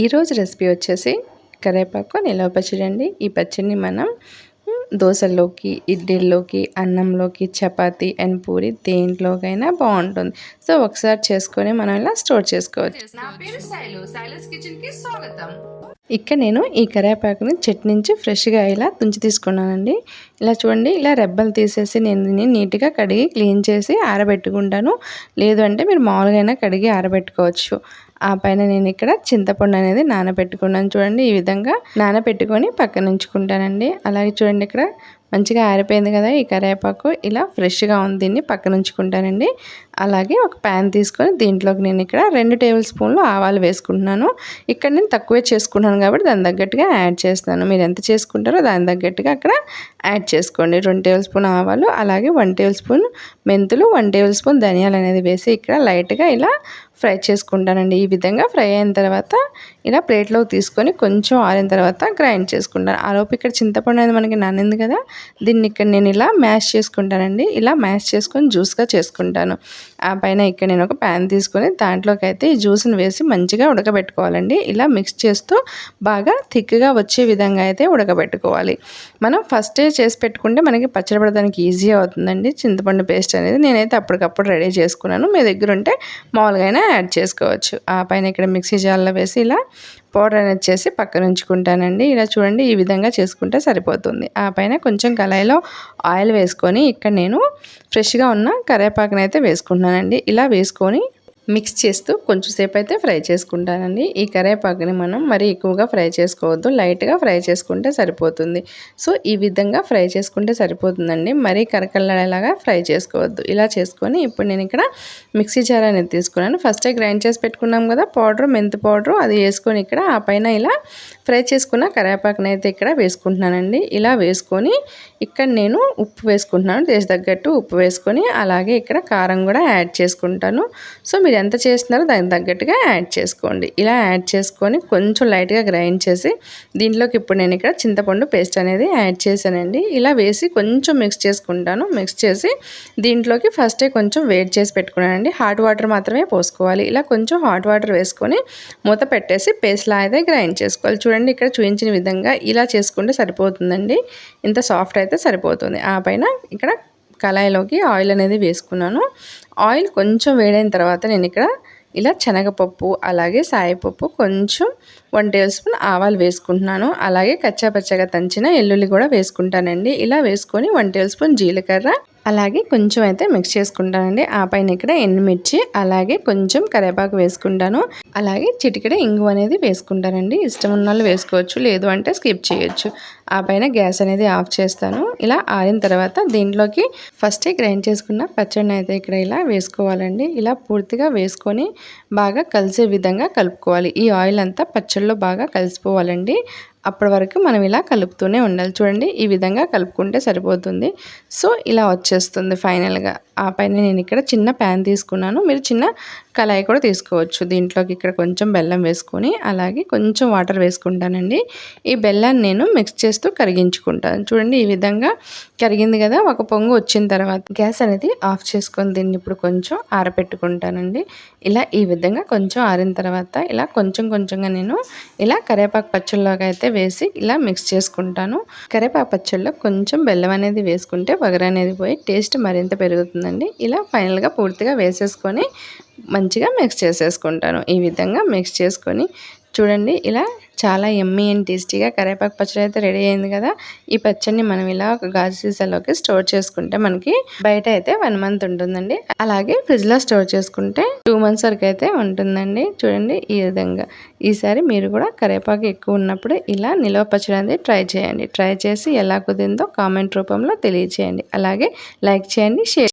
ఈరోజు రెసిపీ వచ్చేసి కరేపాకు నిలవ పచ్చడి అండి. ఈ పచ్చడిని మనం దోశల్లోకి ఇడ్లీల్లోకి అన్నంలోకి చపాతీ అండ్ పూరి దేంట్లోకైనా బాగుంటుంది. సో ఒకసారి చేసుకొని మనం ఇలా స్టోర్ చేసుకోవచ్చు. నా పేరు శైలు. శైలస్ కిచెన్కి స్వాగతం. ఇక్కడ నేను ఈ కరివేపాకుని చెట్టు నుంచి ఫ్రెష్గా ఇలా తుంచి తీసుకున్నానండి. ఇలా చూడండి ఇలా రెబ్బలు తీసేసి నేను దీన్ని నీట్గా కడిగి క్లీన్ చేసి ఆరబెట్టుకుంటాను. లేదు అంటే మీరు మామూలుగా అయినా కడిగి ఆరబెట్టుకోవచ్చు. ఆ పైన నేను ఇక్కడ చింతపండు అనేది నానబెట్టుకున్నాను. చూడండి ఈ విధంగా నానబెట్టుకొని పక్కన ఉంచుకుంటానండి. అలాగే చూడండి ఇక్కడ మంచిగా ఆరిపోయింది కదా ఈ కరివేపాకు. ఇలా ఫ్రెష్గా ఉంది. దీన్ని పక్కన ఉంచుకుంటానండి అలాగే ఒక ప్యాన్ తీసుకొని దీంట్లోకి నేను ఇక్కడ రెండు టేబుల్ స్పూన్లు ఆవాలు వేసుకుంటున్నాను. ఇక్కడ నేను తక్కువే చేసుకున్నాను కాబట్టి దాని తగ్గట్టుగా యాడ్ చేస్తున్నాను. మీరు ఎంత చేసుకుంటారో దాని తగ్గట్టుగా అక్కడ యాడ్ చేసుకోండి. రెండు టేబుల్ స్పూన్ ఆవాలు అలాగే వన్ టేబుల్ స్పూన్ మెంతులు వన్ టేబుల్ స్పూన్ ధనియాలు అనేది వేసి ఇక్కడ లైట్గా ఇలా ఫ్రై చేసుకుంటానండి. ఈ విధంగా ఫ్రై అయిన తర్వాత ఇలా ప్లేట్లోకి తీసుకొని కొంచెం ఆరిన తర్వాత గ్రైండ్ చేసుకుంటాను. ఆలోపు ఇక్కడ చింతపండు అనేది మనకి నానింది కదా దీన్ని ఇక్కడ నేను ఇలా మ్యాష్ చేసుకుంటానండి. ఇలా మ్యాష్ చేసుకొని జ్యూస్గా చేసుకుంటాను. ఆ పైన ఇక్కడ నేను ఒక ప్యాన్ తీసుకొని దాంట్లోకి అయితే ఈ జ్యూస్ని వేసి మంచిగా ఉడకబెట్టుకోవాలండి. ఇలా మిక్స్ చేస్తూ బాగా థిక్గా వచ్చే విధంగా అయితే ఉడకబెట్టుకోవాలి. మనం ఫస్టే చేసి పెట్టుకుంటే మనకి పచ్చడి పడడానికి ఈజీ అవుతుందండి. చింతపండు పేస్ట్ అనేది నేనైతే అప్పటికప్పుడు రెడీ చేసుకున్నాను. మీ దగ్గర ఉంటే మామూలుగా అయినా యాడ్ చేసుకోవచ్చు. ఆ పైన ఇక్కడ మిక్సీ జార్లో వేసి ఇలా పౌడర్ అనేది చేసి పక్కన ఉంచుకుంటానండి. ఇలా చూడండి ఈ విధంగా చేసుకుంటే సరిపోతుంది. ఆ పైన కొంచెం కళాయిలో ఆయిల్ వేసుకొని ఇక్కడ నేను ఫ్రెష్గా ఉన్న కరివేపాకునైతే వేసుకుంటున్నానండి. ఇలా వేసుకొని మిక్స్ చేస్తూ కొంచెం సేపు అయితే ఫ్రై చేసుకుంటానండి. ఈ కరివేపాకుని మనం మరీ ఎక్కువగా ఫ్రై చేసుకోవద్దు. లైట్గా ఫ్రై చేసుకుంటే సరిపోతుంది. సో ఈ విధంగా ఫ్రై చేసుకుంటే సరిపోతుందండి. మరీ కరకల్లాడేలాగా ఫ్రై చేసుకోవద్దు. ఇలా చేసుకొని ఇప్పుడు నేను ఇక్కడ మిక్సీ జార్ అనేది తీసుకున్నాను. ఫస్టే గ్రైండ్ చేసి పెట్టుకున్నాం కదా పౌడర్ మెంతి పౌడర్ అది వేసుకొని ఇక్కడ ఆ పైన ఇలా ఫ్రై చేసుకున్న కరేపాకుని అయితే ఇక్కడ వేసుకుంటున్నానండి. ఇలా వేసుకొని ఇక్కడ నేను ఉప్పు వేసుకుంటున్నాను. దేశ తగ్గట్టు ఉప్పు వేసుకొని అలాగే ఇక్కడ కారం కూడా యాడ్ చేసుకుంటాను. సో మీరు ఎంత చేస్తున్నారో దానికి తగ్గట్టుగా యాడ్ చేసుకోండి. ఇలా యాడ్ చేసుకొని కొంచెం లైట్గా గ్రైండ్ చేసి దీంట్లోకి ఇప్పుడు నేను ఇక్కడ చింతపండు పేస్ట్ అనేది యాడ్ చేశానండి. ఇలా వేసి కొంచెం మిక్స్ చేసుకుంటాను. మిక్స్ చేసి దీంట్లోకి ఫస్టే కొంచెం వేడి చేసి పెట్టుకున్నానండి. హాట్ వాటర్ మాత్రమే పోసుకోవాలి. ఇలా కొంచెం హాట్ వాటర్ వేసుకొని మూత పెట్టేసి పేస్ట్లా అయితే గ్రైండ్ చేసుకోవాలి. చూడండి ఇక్కడ చూపించిన విధంగా ఇలా చేసుకుంటే సరిపోతుందండి. ఇంత సాఫ్ట్ అయితే సరిపోతుంది. ఆ పైన ఇక్కడ కళాయిలోకి ఆయిల్ అనేది వేసుకున్నాను. ఆయిల్ కొంచెం వేడైన తర్వాత నేను ఇక్కడ ఇలా శనగపప్పు అలాగే సాయిపప్పు కొంచెం వన్ టేబుల్ స్పూన్ ఆవాలు వేసుకుంటున్నాను. అలాగే కచ్చాపచ్చగా తంచిన ఎల్లుల్లి కూడా వేసుకుంటానండి. ఇలా వేసుకొని వన్ టేబుల్ స్పూన్ జీలకర్ర అలాగే కొంచెం అయితే మిక్స్ చేసుకుంటానండి. ఆ పైన ఇక్కడ ఎండుమిర్చి అలాగే కొంచెం కరివేపాకు వేసుకుంటాను. అలాగే చిటికెడ ఇంగు అనేది వేసుకుంటానండి. ఇష్టం ఉన్న వాళ్ళు వేసుకోవచ్చు లేదు అంటే స్కిప్ చేయొచ్చు. ఆ పైన గ్యాస్ అనేది ఆఫ్ చేస్తాను. ఇలా ఆరిన తర్వాత దీంట్లోకి ఫస్టే గ్రైండ్ చేసుకున్న పచ్చడిని అయితే ఇక్కడ ఇలా వేసుకోవాలండి. ఇలా పూర్తిగా వేసుకొని బాగా కలిసే విధంగా కలుపుకోవాలి. ఈ ఆయిల్ అంతా పచ్చడిలో బాగా కలిసిపోవాలండి. అప్పటి వరకు మనం ఇలా కలుపుతూనే ఉండాలి. చూడండి ఈ విధంగా కలుపుకుంటే సరిపోతుంది. సో ఇలా వచ్చేస్తుంది ఫైనల్గా ఆ పైన నేను ఇక్కడ చిన్న ప్యాన్ తీసుకున్నాను. మీరు చిన్న కళాయి కూడా తీసుకోవచ్చు. దీంట్లోకి ఇక్కడ కొంచెం బెల్లం వేసుకొని అలాగే కొంచెం వాటర్ వేసుకుంటానండి. ఈ బెల్లాన్ని నేను మిక్స్ చేస్తూ కరిగించుకుంటాను. చూడండి ఈ విధంగా కరిగింది కదా ఒక పొంగు వచ్చిన తర్వాత గ్యాస్ అనేది ఆఫ్ చేసుకొని దీన్ని ఇప్పుడు కొంచెం ఆరపెట్టుకుంటానండి. ఇలా ఈ విధంగా కొంచెం ఆరిన తర్వాత ఇలా కొంచెం కొంచెంగా నేను ఇలా కరివేపాకు పచ్చళ్ళలోకి అయితే వేసి ఇలా మిక్స్ చేసుకుంటాను. కరివేపాకు పచ్చళ్ళలో కొంచెం బెల్లం అనేది వేసుకుంటే వగర అనేది పోయి టేస్ట్ మరింత పెరుగుతుందండి. ఇలా ఫైనల్గా పూర్తిగా వేసేసుకొని మంచిగా మిక్స్ చేసేసుకుంటాను. ఈ విధంగా మిక్స్ చేసుకొని చూడండి ఇలా చాలా ఎమ్మీ అండ్ టేస్టీగా కరివేపాకు పచ్చడి అయితే రెడీ అయింది కదా. ఈ పచ్చడిని మనం ఇలా ఒక గాజు సీసాలోకి స్టోర్ చేసుకుంటే మనకి బయట అయితే వన్ మంత్ ఉంటుందండి. అలాగే ఫ్రిడ్జ్లో స్టోర్ చేసుకుంటే టూ మంత్స్ వరకు అయితే ఉంటుందండి. చూడండి ఈ విధంగా. ఈసారి మీరు కూడా కరివేపాకు ఎక్కువ ఉన్నప్పుడు ఇలా నిల్వ పచ్చడి అనేది ట్రై చేయండి. ట్రై చేసి ఎలా కుదిరిందో కామెంట్ రూపంలో తెలియచేయండి. అలాగే లైక్ చేయండి షేర్